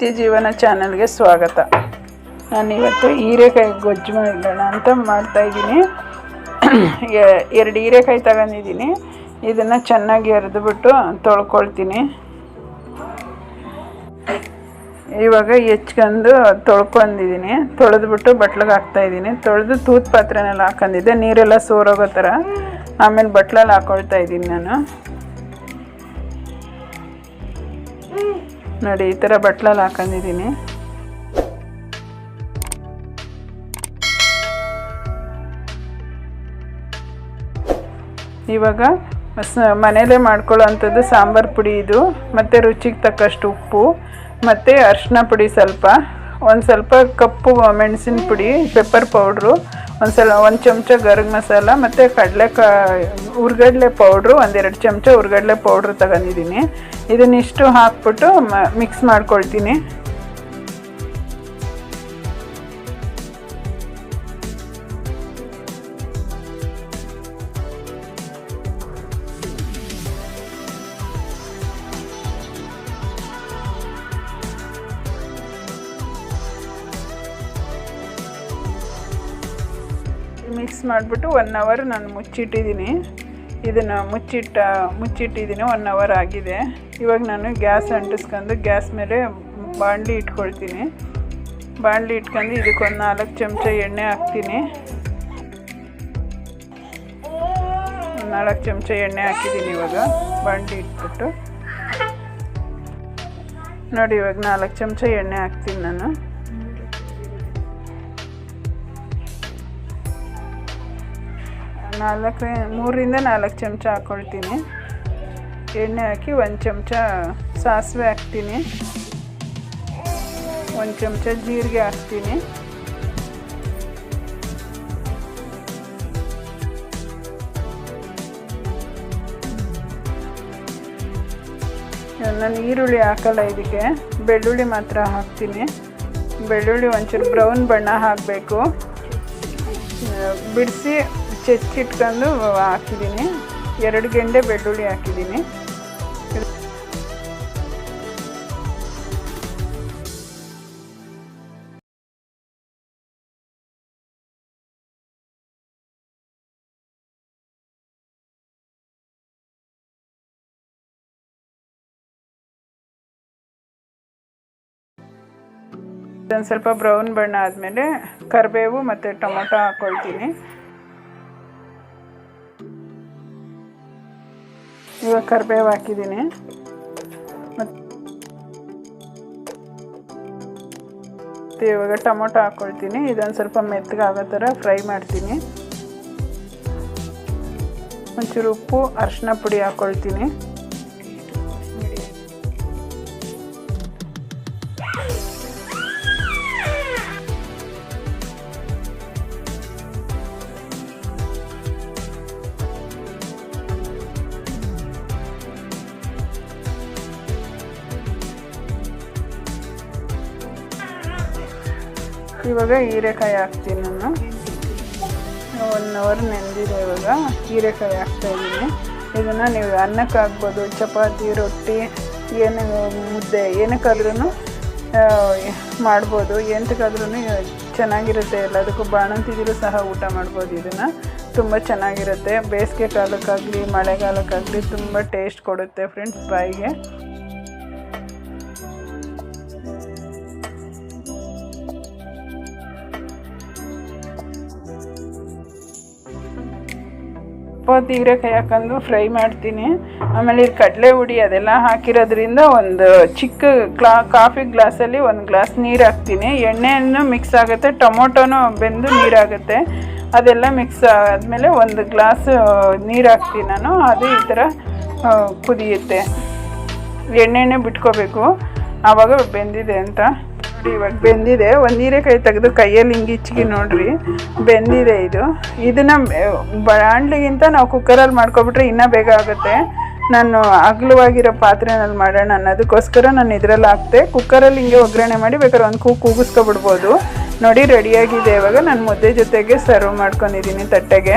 ನಿತ್ಯ ಜೀವನ ಚಾನಲ್ಗೆ ಸ್ವಾಗತ. ನಾನಿವತ್ತು ಹೀರೆಕಾಯಿ ಗೊಜ್ಜು ಮಾಡೋಣ ಅಂತ ಮಾಡ್ತಾಯಿದ್ದೀನಿ ಎರಡು ಹೀರೆಕಾಯಿ ತಗೊಂಡಿದ್ದೀನಿ. ಇದನ್ನು ಚೆನ್ನಾಗಿ ಎರೆದುಬಿಟ್ಟು ತೊಳ್ಕೊಳ್ತೀನಿ. ಇವಾಗ ಹೆಚ್ಕೊಂಡು ತೊಳ್ಕೊಂಡಿದ್ದೀನಿ. ತೊಳೆದ್ಬಿಟ್ಟು ಬಟ್ಲಿಗೆ ಹಾಕ್ತಾಯಿದ್ದೀನಿ ತೊಳೆದು ತೂತ್ ಪಾತ್ರೆನೆಲ್ಲ ಹಾಕೊಂಡಿದ್ದೆ. ನೀರೆಲ್ಲ ಸೋರೋಗೋ ಥರ. ಆಮೇಲೆ ಬಟ್ಲಲ್ಲಿ ಹಾಕ್ಕೊಳ್ತಾ ಇದ್ದೀನಿ ನಾನು. ನೋಡಿ, ಈ ಥರ ಬಟ್ಲಲ್ಲಿ ಹಾಕೊಂಡಿದ್ದೀನಿ. ಇವಾಗ ಮನೆಯಲ್ಲೇ ಮಾಡ್ಕೊಳ್ಳೋ ಅಂಥದ್ದು ಸಾಂಬಾರು ಪುಡಿ ಇದು, ಮತ್ತು ರುಚಿಗೆ ತಕ್ಕಷ್ಟು ಉಪ್ಪು, ಮತ್ತು ಅರಿಶಿನ ಪುಡಿ ಸ್ವಲ್ಪ, ಒಂದು ಸ್ವಲ್ಪ ಕಪ್ಪು ಮೆಣಸಿನ ಪುಡಿ ಪೆಪ್ಪರ್ ಪೌಡ್ರು ಒಂದು ಸಲ ಒಂದು ಚಮಚ ಗರಂ ಮಸಾಲ ಮತ್ತು ಕಡಲೆಕಾ ಹುರ್ಗಡ್ಲೆ ಪೌಡ್ರು ಒಂದೆರಡು ಚಮಚ ಹುರ್ಗಡ್ಲೆ ಪೌಡ್ರು ತಗೊಂಡಿದ್ದೀನಿ ಇದನ್ನಿಷ್ಟು ಹಾಕ್ಬಿಟ್ಟು ಮಿಕ್ಸ್ ಮಾಡ್ಕೊಳ್ತೀನಿ. ಮಿಕ್ಸ್ ಮಾಡಿಬಿಟ್ಟು ಒನ್ ಅವರ್ ನಾನು ಮುಚ್ಚಿಟ್ಟಿದ್ದೀನಿ. ಇದನ್ನು ಮುಚ್ಚಿಟ್ಟ, ಮುಚ್ಚಿಟ್ಟಿದ್ದೀನಿ ಒನ್ ಅವರ್ ಆಗಿದೆ. ಇವಾಗ ನಾನು ಗ್ಯಾಸ್ ಅಂಟಿಸ್ಕೊಂಡು ಗ್ಯಾಸ್ ಮೇಲೆ ಬಾಣಲಿ ಇಟ್ಕೊಳ್ತೀನಿ. ಬಾಣಲಿ ಇಟ್ಕೊಂಡು ಇದಕ್ಕೊಂದು ನಾಲ್ಕು ಚಮಚ ಎಣ್ಣೆ ಹಾಕ್ತೀನಿ. ನಾಲ್ಕು ಚಮಚ ಎಣ್ಣೆ ಹಾಕಿದ್ದೀನಿ ಇವಾಗ ಬಾಣಲಿ ಇಟ್ಬಿಟ್ಟು. ನೋಡಿ ಇವಾಗ ನಾಲ್ಕು ಚಮಚ ಎಣ್ಣೆ ಹಾಕ್ತೀನಿ ನಾನು. ನಾಲ್ಕು ಮೂರರಿಂದ ನಾಲ್ಕು ಚಮಚ ಹಾಕ್ಕೊಳ್ತೀನಿ ಎಣ್ಣೆ ಹಾಕಿ ಒಂದು ಚಮಚ ಸಾಸಿವೆ ಹಾಕ್ತೀನಿ. ಒಂದು ಚಮಚ ಜೀರಿಗೆ ಹಾಕ್ತೀನಿ. ನಾನು ಈರುಳ್ಳಿ ಹಾಕಲ್ಲ ಇದಕ್ಕೆ. ಬೆಳ್ಳುಳ್ಳಿ ಮಾತ್ರ ಹಾಕ್ತೀನಿ. ಬೆಳ್ಳುಳ್ಳಿ ಒಂಚೂರು ಬ್ರೌನ್ ಬಣ್ಣ ಹಾಕಬೇಕು. ಬಿಡಿಸಿ ಚೆಚ್ಚಿಟ್ಕೊಂಡು ಹಾಕಿದ್ದೀನಿ. ಎರಡು ಗೆಂಡೆ ಬೆಳ್ಳುಳ್ಳಿ ಹಾಕಿದ್ದೀನಿ. ಒಂದು ಸ್ವಲ್ಪ ಬ್ರೌನ್ ಬಣ್ಣ ಆದಮೇಲೆ ಕರಿಬೇವು ಮತ್ತು ಟೊಮೊಟೊ ಹಾಕ್ಕೊಳ್ತೀನಿ ಇವಾಗ ಕರಿಬೇವು ಹಾಕಿದ್ದೀನಿ. ಮತ್ತು ಇವಾಗ ಟೊಮೊಟೊ ಹಾಕ್ಕೊಳ್ತೀನಿ ಇದೊಂದು ಸ್ವಲ್ಪ ಮೆತ್ತಗಾಗೋ ಥರ ಫ್ರೈ ಮಾಡ್ತೀನಿ. ಒಂಚೂರು ಉಪ್ಪು ಅರಿಶಿನ ಪುಡಿ ಹಾಕ್ಕೊಳ್ತೀನಿ ಇವಾಗ ಹೀರೆಕಾಯಿ ಹಾಕ್ತೀನಿ ನಾನು. ಒನ್ ಅವರ್ ನೆಂದಿದೆ ಇವಾಗ ಹೀರೆಕಾಯಿ ಹಾಕ್ತಾಯಿದ್ದೀನಿ ಇದನ್ನು ನೀವು ಅನ್ನಕ್ಕೆ ಹಾಕ್ಬೋದು, ಚಪಾತಿ, ರೊಟ್ಟಿ ಏನು ಮುದ್ದೆ ಏನಕ್ಕಾದ್ರೂ ಮಾಡ್ಬೋದು. ಎಂತಕ್ಕಾದ್ರೂ ಚೆನ್ನಾಗಿರುತ್ತೆ ಎಲ್ಲದಕ್ಕೂ ಬಾಣಂತಿದ್ರು ಸಹ ಊಟ ಮಾಡ್ಬೋದು ಇದನ್ನು. ತುಂಬ ಚೆನ್ನಾಗಿರುತ್ತೆ. ಬೇಸಿಗೆ ಕಾಲಕ್ಕಾಗಲಿ, ಮಳೆಗಾಲಕ್ಕಾಗಲಿ ತುಂಬ ಟೇಸ್ಟ್ ಕೊಡುತ್ತೆ ಫ್ರೆಂಡ್ಸ್ ಬಾಯಿಗೆ. ಚಪಾತಿ ಕೈ ಹಾಕೊಂಡು ಫ್ರೈ ಮಾಡ್ತೀನಿ. ಆಮೇಲೆ ಇದು ಕಡಲೆ ಹುಡಿ ಅದೆಲ್ಲ ಹಾಕಿರೋದ್ರಿಂದ ಒಂದು ಚಿಕ್ಕ ಗ್ಲಾ, ಕಾಫಿ ಗ್ಲಾಸಲ್ಲಿ ಒಂದು ಗ್ಲಾಸ್ ನೀರು ಹಾಕ್ತೀನಿ. ಎಣ್ಣೆಯನ್ನು ಮಿಕ್ಸ್ ಆಗುತ್ತೆ, ಟೊಮೊಟೊನೂ ಬೆಂದು ನೀರಾಗುತ್ತೆ ಅದೆಲ್ಲ ಮಿಕ್ಸ್ ಆದಮೇಲೆ ಒಂದು ಗ್ಲಾಸ್ ನೀರು ಹಾಕ್ತೀನಿ ನಾನು. ಅದು ಈ ಥರ ಕುದಿಯುತ್ತೆ. ಎಣ್ಣೆನೇ ಬಿಟ್ಕೋಬೇಕು. ಆವಾಗ ಬೆಂದಿದೆ ಅಂತ. ನೋಡಿ, ಇವಾಗ ಬೆಂದಿದೆ. ಒಂದು ಹೀರೆಕಾಯಿ ತೆಗೆದು ಕೈಯಲ್ಲಿ ಹಿಂಗೆ ಇಚ್ಚಿಗೆ ನೋಡ್ರಿ. ಬೆಂದಿದೆ ಇದು. ಇದನ್ನು ಬಾಣಲಿಗಿಂತ ನಾವು ಕುಕ್ಕರಲ್ಲಿ ಮಾಡ್ಕೊಬಿಟ್ರೆ ಇನ್ನೂ ಬೇಗ ಆಗುತ್ತೆ. ನಾನು ಅಗಲವಾಗಿರೋ ಪಾತ್ರೆನಲ್ಲಿ ಮಾಡೋಣ ಅನ್ನೋದಕ್ಕೋಸ್ಕರ ನಾನು ಇದರಲ್ಲಿ ಹಾಕ್ತೆ. ಕುಕ್ಕರಲ್ಲಿ ಹಿಂಗೆ ಒಗ್ಗರಣೆ ಮಾಡಿ ಬೇಕಾದ್ರೆ ಒಂದು ಕೂ, ಕೂಗಿಸ್ಕೊಬಿಡ್ಬೋದು. ನೋಡಿ ರೆಡಿಯಾಗಿದೆ ಇವಾಗ. ನಾನು ಮುದ್ದೆ ಜೊತೆಗೆ ಸರ್ವ್ ಮಾಡ್ಕೊಂಡಿದ್ದೀನಿ ತಟ್ಟೆಗೆ.